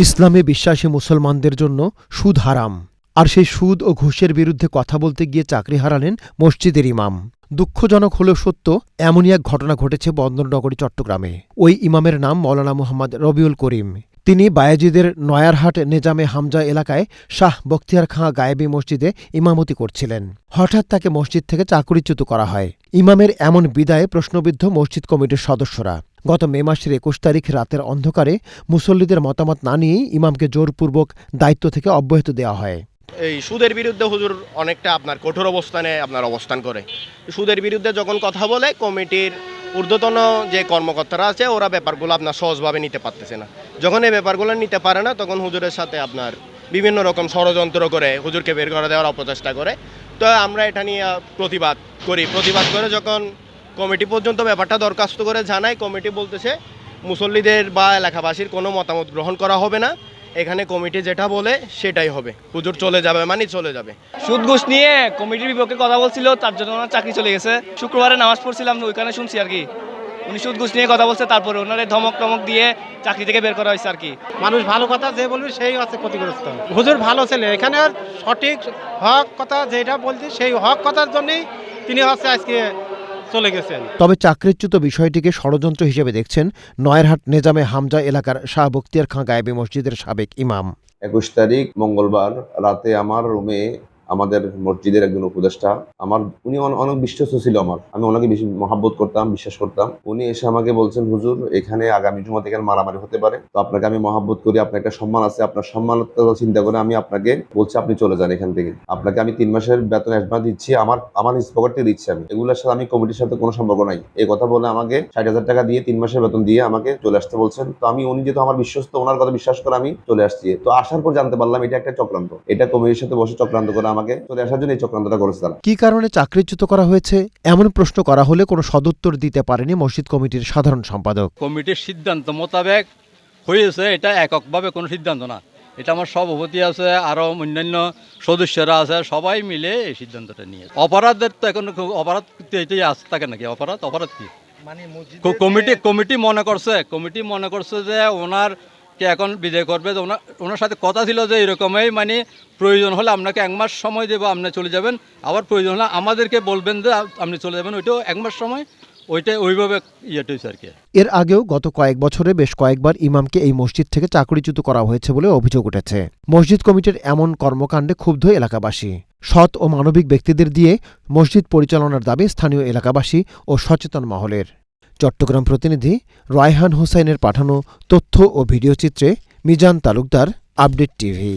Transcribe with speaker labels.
Speaker 1: ইসলামে বিশ্বাসী মুসলমানদের জন্য সুদ হারাম। আর সেই সুদ ও ঘুষের বিরুদ্ধে কথা বলতে গিয়ে চাকরি হারালেন মসজিদের ইমাম। দুঃখজনক হলেও সত্য, এমনই এক ঘটনা ঘটেছে বন্দরনগরী, চট্টগ্রামে। ওই ইমামের নাম মৌলানা মোহাম্মদ রবিউল করিম। তিনি বায়াজিদের নয়ারহাট নেজামে হামজা এলাকায় শাহ বখতিয়ার খাঁ গায়েবী মসজিদে ইমামতি করছিলেন। হঠাৎ তাকে মসজিদ থেকে চাকরিচ্যুত করা হয়। ইমামের এমন বিদায়ে প্রশ্নবিদ্ধ মসজিদ কমিটির সদস্যরা গত মে মাসের একুশ তারিখ রাতের অন্ধকারে মুসল্লিদের মতামত না নিয়েই ইমামকে জোরপূর্বক দায়িত্ব থেকে অব্যাহত দেওয়া হয়।
Speaker 2: এই সুদের বিরুদ্ধে হুজুর অনেকটা আপনার কঠোর অবস্থানে আপনার অবস্থান করে। সুদের বিরুদ্ধে যখন কথা বলে, কমিটির ঊর্ধ্বতন যে কর্মকর্তারা আছে, ওরা ব্যাপারগুলো আপনার সহজভাবে নিতে পারতেছে না। যখন এই ব্যাপারগুলো নিতে পারে না, তখন হুজুরের সাথে আপনার বিভিন্ন রকম ষড়যন্ত্র করে হুজুরকে বের করে দেওয়ার অপচেষ্টা করে। তো আমরা এটা নিয়ে প্রতিবাদ করি। প্রতিবাদ করে যখন কমিটি পর্যন্ত ব্যাপারটা দরখাস্ত করে জানাই কমিটি বলতেছে, মুসল্লিদের বা এলাকাবাসীর কোনো মতামত গ্রহণ করা হবে না। এখানে কমিটি যেটা বলে সেটাই হবে। হুজুর চলে যাবে মানে চলে যাবে।
Speaker 3: সুদ ঘুষ নিয়ে কমিটির বিপক্ষে কথা বলছিল তার জন্য ওনার চাকরি চলে গেছে। শুক্রবারে নামাজ পড়ছিলাম ওইখানে শুনছি আর কি। উনি সুদ ঘুষ নিয়ে কথা বলছে তারপরে ওনারে ধমক টমক দিয়ে চাকরি থেকে বের করা হয়েছে আর কি।
Speaker 4: মানুষ ভালো কথা যে বলবে সেই আছে ক্ষতিগ্রস্ত। হুজুর ভালো ছেলে এখানে আর সঠিক হক কথা যেটা বলছি সেই হক কথার জন্যই তিনি হচ্ছে আজকে চলে গেছেন।
Speaker 1: তবে চাকরিচ্যুত বিষয়টিকে ষড়যন্ত্র হিসেবে দেখছেন নয়ারহাট নেজামে হামজা এলাকার শাহ বক্তিয়ার খাঁ গায়েবী মসজিদের সাবেক ইমাম।
Speaker 5: একুশ তারিখ মঙ্গলবার রাতে আমার রুমে আমাদের মসজিদের একজন উপদেষ্টা। আমার, উনি অনেক বিশ্বস্ত ছিল আমার। আমি ওনাকে বেশি মহাব্বত করতাম, বিশ্বাস করতাম। উনি এসে আমাকে বলছেন, হুজুর, এখানে আগামী জুমা থেকে মারামারি হতে পারে। তো আপনাকে আমি মহাব্বত করি, আপনার একটা সম্মান আছে, আপনার সম্মানের কথা চিন্তা করে আমি আপনাকে বলছি, আপনি চলে যান এখান থেকে। আপনাকে আমি তিন মাসের বেতন একবার দিচ্ছি, আমার আমার পকেট দিচ্ছি আমি। এগুলোর সাথে আমি কমিটির সাথে কোনো সম্পর্ক নাই। এই কথা বলে আমাকে ষাট হাজার টাকা দিয়ে তিন মাসের বেতন দিয়ে আমাকে চলে আসতে বলছেন। তো আমি, উনি যেহেতু আমার বিশ্বস্ত, ওনার কথা বিশ্বাস করে আমি চলে আসছি। তো আসার পর জানতে পারলাম, এটা একটা চক্রান্ত। এটা কমিটির সাথে বসে চক্রান্ত করে আমাকে চলে আসার জন্য এই চক্রান্তটা করেছে তারা।
Speaker 1: কী কারণে চাকরিচ্যুত করা হয়েছে? এমন প্রশ্ন করা হলে কোনো সদুত্তর দিতে পারেনি মসজিদ কমিটির সাধারণ সম্পাদক।
Speaker 6: কমিটির সিদ্ধান্ত মোতাবেক হয়েছে এটা এককভাবে কোনো সিদ্ধান্ত না। এটা আমার সভাপতি আছে আরও অন্যান্য সদস্যরা আছে সবাই মিলে এই সিদ্ধান্তটা নিয়ে অপরাধের তো এখন অপরাধ এটাই আস থাকে নাকি অপরাধ? অপরাধ কি? কো- কমিটি কমিটি মনে করছে কমিটি মনে করছে যে ওনার কে এখন বিদায় করবে। তো ওনার ওনার সাথে কথা ছিল যে এরকমই মানে প্রয়োজন হলে আপনাকে এক মাস সময় দেবো, আপনি চলে যাবেন। আবার প্রয়োজন হলে আমাদেরকে বলবেন যে আপনি চলে যাবেন, ওইটাও এক মাস সময়। ওইটাই ওইভাবে ইয়েটা হয়েছে আর কি।
Speaker 1: এর আগেও গত কয়েক বছরে বেশ কয়েকবার ইমামকে এই মসজিদ থেকে চাকরিচ্যুত করা হয়েছে বলে অভিযোগ উঠেছে। মসজিদ কমিটির এমন কর্মকাণ্ডে ক্ষুব্ধ এলাকাবাসী। সৎ ও মানবিক ব্যক্তিদের দিয়ে মসজিদ পরিচালনার দাবি স্থানীয় এলাকাবাসী ও সচেতন মহলের। চট্টগ্রাম প্রতিনিধি রায়হান হোসাইনের পাঠানো তথ্য ও ভিডিওচিত্রে মিজান তালুকদার আপডেট টিভি।